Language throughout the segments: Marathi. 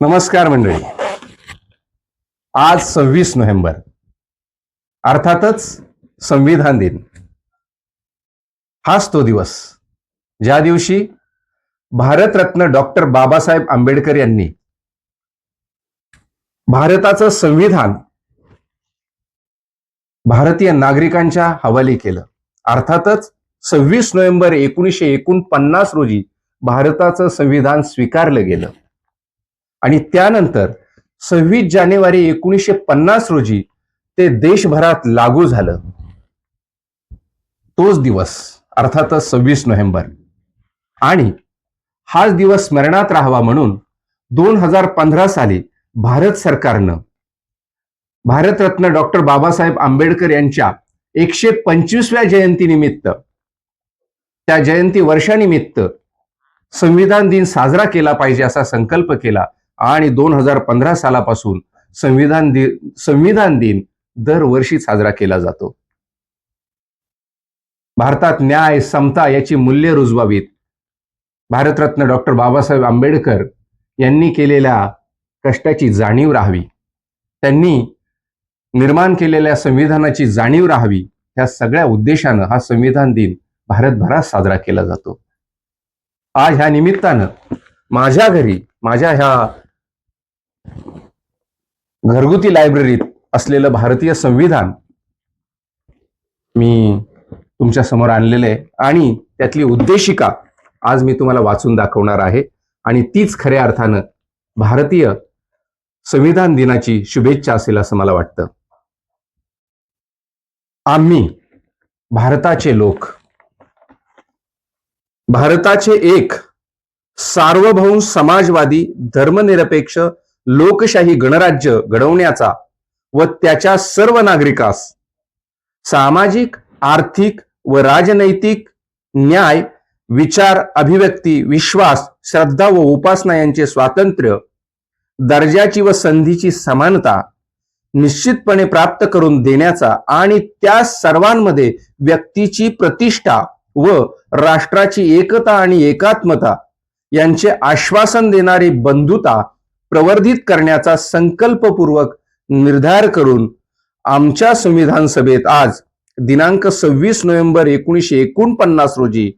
नमस्कार मंडळी. आज सव्वीस नोव्हेंबर. अर्थातच संविधान दिन. हाच तो दिवस. ज्या दिवशी भारतरत्न डॉक्टर बाबासाहेब आंबेडकर यांनी भारताचं संविधान भारतीय नागरिकांच्या हवाली केलं. अर्थातच सव्वीस नोव्हेंबर एकोणीसशे एकोणपन्नास रोजी भारताचं संविधान स्वीकारलं गेलं. आणि त्यानंतर सव्वीस जानेवारी एकोणीसशे पन्नास रोजी ते देशभरात लागू झालं. तोच दिवस अर्थातच सव्वीस नोव्हेंबर. आणि हाच दिवस स्मरणात राहावा म्हणून दोन हजार पंधरा साली भारत सरकारनं भारतरत्न डॉक्टर बाबासाहेब आंबेडकर यांच्या एकशे पंचवीसव्या जयंतीनिमित्त त्या जयंती वर्षानिमित्त संविधान दिन साजरा केला पाहिजे असा संकल्प केला. आणि दोन हजार पंधरा सालापासून संविधान दिन संविधान दिन दरवर्षी साजरा केला जातो. भारतात न्याय समता याची मूल्य रुजवावीत. भारतरत्न डॉक्टर बाबासाहेब आंबेडकर यांनी केलेल्या कष्टाची जाणीव राहावी. त्यांनी निर्माण केलेल्या संविधानाची जाणीव राहावी ह्या सगळ्या उद्देशानं हा संविधान दिन भारतभरात साजरा केला जातो. आज ह्या निमित्तानं माझ्या घरी माझ्या ह्या घरगुती लायब्ररीत असलेलं भारतीय संविधान मी तुमच्यासमोर आणलेलं आहे. आणि त्यातली उद्देशिका आज मी तुम्हाला वाचून दाखवणार आहे. आणि तीच खऱ्या अर्थानं भारतीय संविधान दिनाची शुभेच्छा असेल असं मला वाटतं. आम्ही भारताचे लोक भारताचे एक सार्वभौम समाजवादी धर्मनिरपेक्ष लोकशाही गणराज्य घडवण्याचा व त्याच्या सर्व नागरिकास सामाजिक आर्थिक व राजनैतिक न्याय विचार अभिव्यक्ती विश्वास श्रद्धा व उपासना यांचे स्वातंत्र्य दर्जाची व संधीची समानता निश्चितपणे प्राप्त करून देण्याचा आणि त्या सर्वांमध्ये व्यक्तीची प्रतिष्ठा व राष्ट्राची एकता आणि एकात्मता यांचे आश्वासन देणारी बंधुता प्रवर्धित करण्याचा संकल्पपूर्वक निर्धार करून आमच्या संविधान सभेत आज दिनांक सव्वीस नोव्हेंबर एकोणीसशे एकोणपन्नास रोजी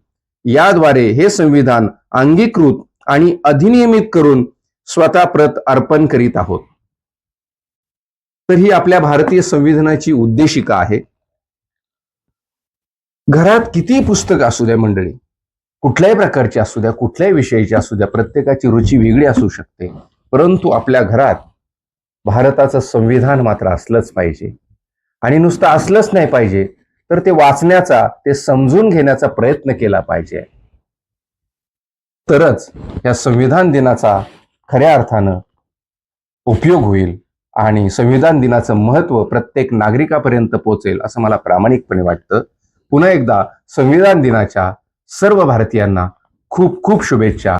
याद्वारे हे संविधान अंगीकृत आणि अधिनियमित करून स्वतः प्रत अर्पण करीत आहोत. तर ही आपल्या भारतीय संविधानाची उद्देशिका आहे. घरात किती पुस्तक असू द्या मंडळी कुठल्याही प्रकारची असू द्या कुठल्याही विषयाची असू द्या प्रत्येकाची रुची वेगळी असू शकते. परंतु आपल्या घरात भारताचं संविधान मात्र असलंच पाहिजे. आणि नुसतं असलंच नाही पाहिजे तर ते वाचण्याचा ते समजून घेण्याचा प्रयत्न केला पाहिजे. तरच या संविधान दिनाचा खऱ्या अर्थानं उपयोग होईल आणि संविधान दिनाचं महत्त्व प्रत्येक नागरिकापर्यंत पोहोचेल असं मला प्रामाणिकपणे वाटतं. पुन्हा एकदा संविधान दिनाच्या सर्व भारतीयांना खूप खूप शुभेच्छा.